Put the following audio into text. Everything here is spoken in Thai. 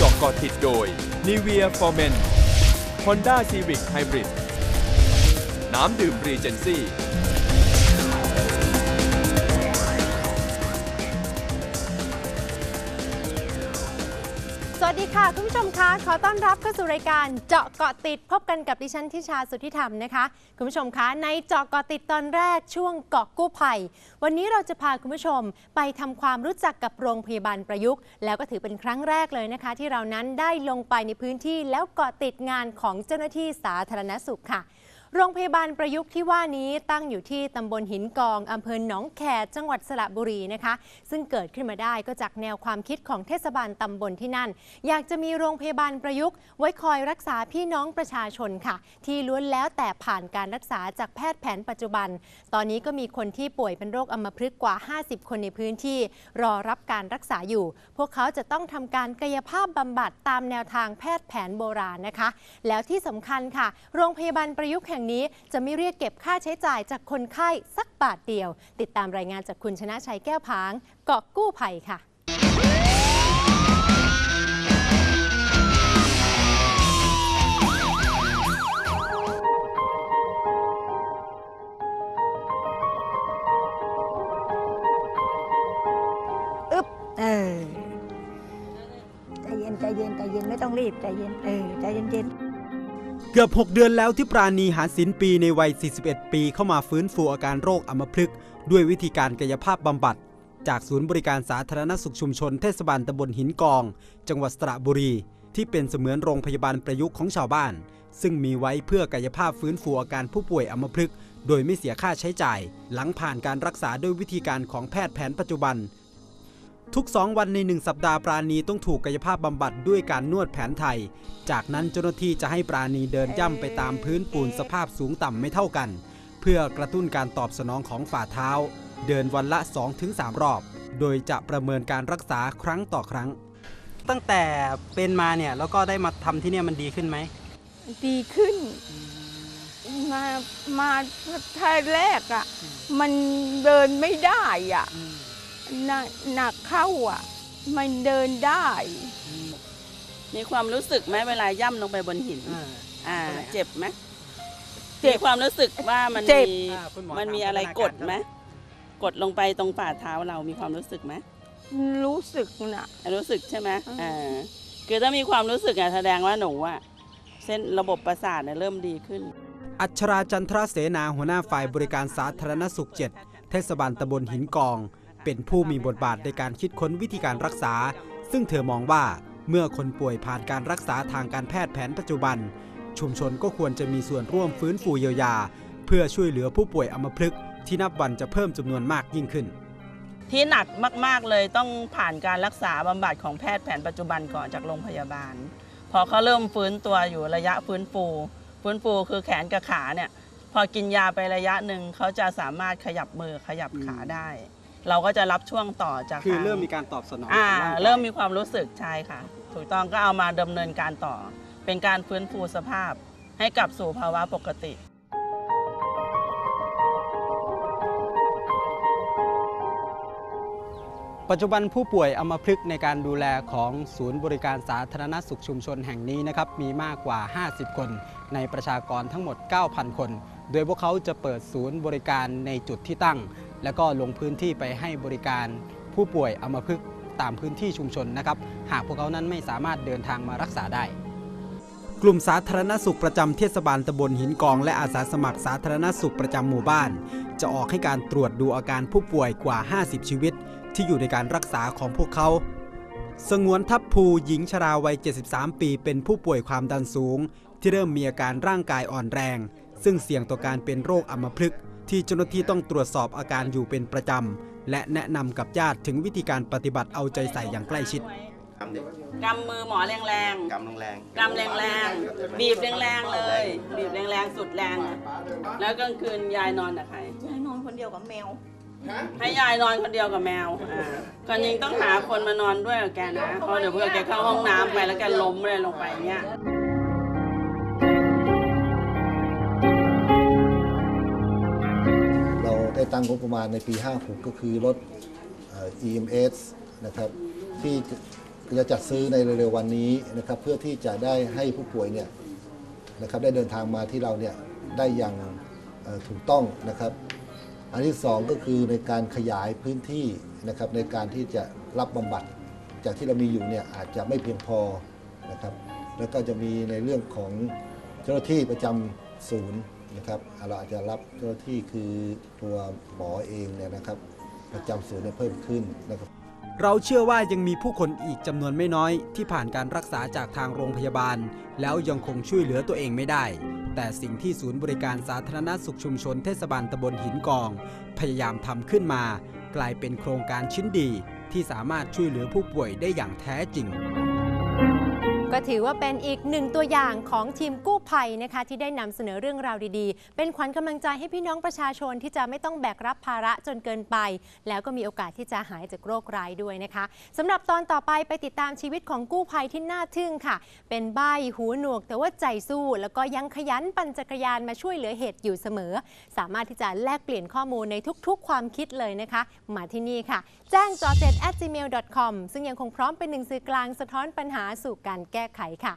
เกาะเกาะติดโดย n i v e a f o r m e n Honda Civic Hybrid น้ำดื่มรีเจนซี่ สวัสดีค่ะ คุณผู้ชมคะขอต้อนรับเข้าสู่รายการเจาะเกาะติดพบกันกับดิฉันทิชาสุทธิธรรมนะคะ คุณผู้ชมคะในเจาะเกาะติดตอนแรกช่วงเกาะกู้ภัย วันนี้เราจะพาคุณผู้ชมไปทำความรู้จักกับโรงพยาบาลประยุกต์ แล้วก็ถือเป็นครั้งแรกเลยนะคะ ที่เรานั้นได้ลงไปในพื้นที่แล้วเกาะติดงานของเจ้าหน้าที่สาธารณสุขค่ะ โรงพยาบาลประยุกต์ที่ว่านี้ตั้งอยู่ที่ตำบลหินกองอำเภอหนองแขจังหวัดสระบุรีนะคะ ซึ่งเกิดขึ้นมาได้ก็จากแนวความคิดของเทศบาลตำบลที่นั่น อยากจะมีโรงพยาบาลประยุกต์ ไว้คอยรักษาพี่น้องประชาชนค่ะ ที่ล้วนแล้วแต่ผ่านการรักษาจากแพทย์แผนปัจจุบัน ตอนนี้ก็มีคนที่ป่วยเป็นโรคอัมพฤกษ์กว่า 50 คนในพื้นที่รอรับการรักษาอยู่ พวกเขาจะต้องทำการกายภาพบำบัดตามแนวทางแพทย์แผนโบราณนะคะ แล้วที่สำคัญค่ะ โรงพยาบาลประยุกต์แห่งนี้จะไม่เรียกเก็บค่าใช้จ่ายจากคนไข้สักบาทเดียว ติดตามรายงานจากคุณชนะชัยแก้วพาง เกาะกู้ภัยค่ะอึ๊บเออใจเย็นใจเย็นใจเย็นไม่ต้องรีบใจเย็นเออใจเย็นเย็น เกือบ 6 เดือนแล้วที่ปราณีหาศิลปีในวัย 41 ปีเข้ามาฟื้นฟูอาการโรคอัมพฤกษ์ด้วยวิธีการกายภาพบำบัด จากศูนย์บริการสาธารณสุขชุมชนเทศบาลตำบลหินกอง จังหวัดสระบุรี ที่เป็นเสมือนโรงพยาบาลประยุกต์ของชาวบ้าน ซึ่งมีไว้เพื่อกายภาพฟื้นฟูอาการผู้ป่วยอัมพฤกษ์โดยไม่เสียค่าใช้จ่าย หลังผ่านการรักษาด้วยวิธีการของแพทย์แผนปัจจุบัน ทุก 2 วันใน 1 สัปดาห์ปราณีต้องถูกกายภาพบำบัดด้วยการนวดแผนไทย จากนั้นเจ้าหน้าที่จะให้ปราณีเดินย่ำไปตามพื้นปูนสภาพสูงต่ำไม่เท่ากัน เพื่อกระตุ้นการตอบสนองของฝ่าเท้า เดินวันละ 2-3 รอบ โดยจะประเมินการรักษาครั้งต่อครั้ง ตั้งแต่เป็นมาเนี่ยแล้วก็ได้มาทำที่เนี่ยมันดีขึ้นไหมดีขึ้น มามาท้ายแรกอะ่ะ มันเดินไม่ได้อะ่ะ หนักหนักเข้าอะ มันเดินได้ มีความรู้สึกไหมเวลาย่ำลงไปบนหิน อ่า เจ็บไหมเจ็บมีความรู้สึกว่ามันเจ็บมีอ่าคุณหมอมันมีถามอะไรพัฒนาการกดไหมกดลงไปตรงฝ่าเท้าเรามีความรู้สึกไหมรู้สึกน่ะรู้สึกใช่ไหมอืมอ่าคือถ้ามีความรู้สึกอะแสดงว่าหนูอะเส้นระบบประสาทเนี่ยเริ่มดีขึ้น อัชราจันทรเสนาหัวหน้าฝ่ายบริการสาธารณสุข7เทศบาลตำบลหินกอง เป็นผู้มีบทบาทในการคิดค้นวิธีการรักษา ซึ่งเธอมองว่าเมื่อคนป่วยผ่านการรักษาทางการแพทย์แผนปัจจุบัน ชุมชนก็ควรจะมีส่วนร่วมฟื้นฟูเยียวยา เพื่อช่วยเหลือผู้ป่วยอัมพฤกษ์ที่นับวันจะเพิ่มจำนวนมากยิ่งขึ้น ที่หนักมากๆเลยต้องผ่านการรักษาบำบัดของแพทย์แผนปัจจุบันก่อนจากโรงพยาบาล พอเขาเริ่มฟื้นตัวอยู่ระยะฟื้นฟู ฟื้นฟูคือแขนกับขาเนี่ยพอกินยาไประยะหนึ่งเขาจะสามารถขยับมือขยับขาได้ เราก็จะรับช่วงต่อจากคือทางเริ่มมีการตอบสนองอ่าของางกายเริ่มมีความรู้สึกใช่ค่ะ ถูกต้องก็เอามาดำเนินการต่อ เป็นการฟื้นฟูสภาพ ให้กลับสู่ภาวะปกติปัจจุบันผู้ป่วยอัมพฤกษ์ในการดูแลของศูนย์บริการสาธารณสุขชุมชนแห่งนี้นะครับมีมากกว่า 50 คน ในประชากรทั้งหมด 9,000 คน โดยพวกเขาจะเปิดศูนย์บริการในจุดที่ตั้ง แล้วก็ลงพื้นที่ไปให้บริการผู้ป่วยอัมพฤกษ์ตามพื้นที่ชุมชนนะครับ หากพวกเขานั้นไม่สามารถเดินทางมารักษาได้ กลุ่มสาธารณสุขประจำเทศบาลตำบลหินกอง และอาสาสมัครสาธารณสุขประจำหมู่บ้าน จะออกให้การตรวจดูอาการผู้ป่วยกว่า 50 ชีวิต ที่อยู่ในการรักษาของพวกเขาสงวนทัพภูหญิงชราวัย 73 ปีเป็นผู้ป่วยความดันสูง ที่เริ่มมีอาการร่างกายอ่อนแรง ซึ่งเสี่ยงต่อการเป็นโรคอัมพฤกษ์ ที่เจ้าหน้าที่ต้องตรวจสอบอาการอยู่เป็นประจำ และแนะนำกับญาติถึงวิธีการปฏิบัติเอาใจใส่อย่างใกล้ชิดกำเด็กกำมือหมอแรงกำแรงๆกำแรงๆบีบแรงๆเลย บีบแรงๆสุดแรง แล้วกลางคืนยายนอนกับใครยายนอนคนเดียวกับแมวให้ยายนอนคนเดียวกับแมวอ่าก่อนยิงต้องหาคนมานอนด้วยกับแกนะ เพราะเดี๋ยวเพื่อแกเข้าห้องน้ำไปแล้วแกล้มเลยลงไปเนี่ย ได้ตังงบประมาณในปี 56 ก็คือรถ EMS นะครับที่จะจัดซื้อในเร็วๆวันนี้นะครับเพื่อที่จะได้ให้ผู้ป่วยเนี่ยนะครับได้เดินทางมาที่เราเนี่ยได้อย่างถูกต้องนะครับ อันที่สองก็คือในการขยายพื้นที่นะครับในการที่จะรับบำบัดจากที่เรามีอยู่เนี่ยอาจจะไม่เพียงพอนะครับแล้วก็จะมีในเรื่องของเจ้าหน้าที่ประจำ ศูนย์นะครับเราอาจจะรับเจ้าที่คือตัวหมอเองเนี่ยนะครับประจำศูนย์เนี่ยเพิ่มขึ้นนะครับเราเชื่อว่ายังมีผู้คนอีกจำนวนไม่น้อย ที่ผ่านการรักษาจากทางโรงพยาบาล แล้วยังคงช่วยเหลือตัวเองไม่ได้ แต่สิ่งที่ศูนย์บริการสาธารณสุขชุมชนเทศบาลตำบลหินกอง พยายามทำขึ้นมา กลายเป็นโครงการชิ้นดีที่สามารถช่วยเหลือผู้ป่วยได้อย่างแท้จริง ก็ถือว่าเป็นอีกหนึ่งตัวอย่างของทีมกู้ภัยนะคะ ที่ได้นำเสนอเรื่องราวดีๆ เป็นขวัญกำลังใจให้พี่น้องประชาชนที่จะไม่ต้องแบกรับภาระจนเกินไป แล้วก็มีโอกาสที่จะหายจากโรคร้ายด้วยนะคะสำหรับตอนต่อไปไปติดตามชีวิตของกู้ภัยที่น่าทึ่งค่ะ เป็นใบหูหนวก แต่ว่าใจสู้ แล้วก็ยังขยันปั่นจักรยานมาช่วยเหลือเหตุอยู่เสมอ สามารถที่จะแลกเปลี่ยนข้อมูลในทุก ๆ ความคิดเลยนะคะ มาที่นี่ค่ะ แจ้งจอเจ็ด gmail com ซึ่งยังคงพร้อมเป็นหนึ่งสื่อกลางสะท้อนปัญหาสู่การแก้ไขค่ะ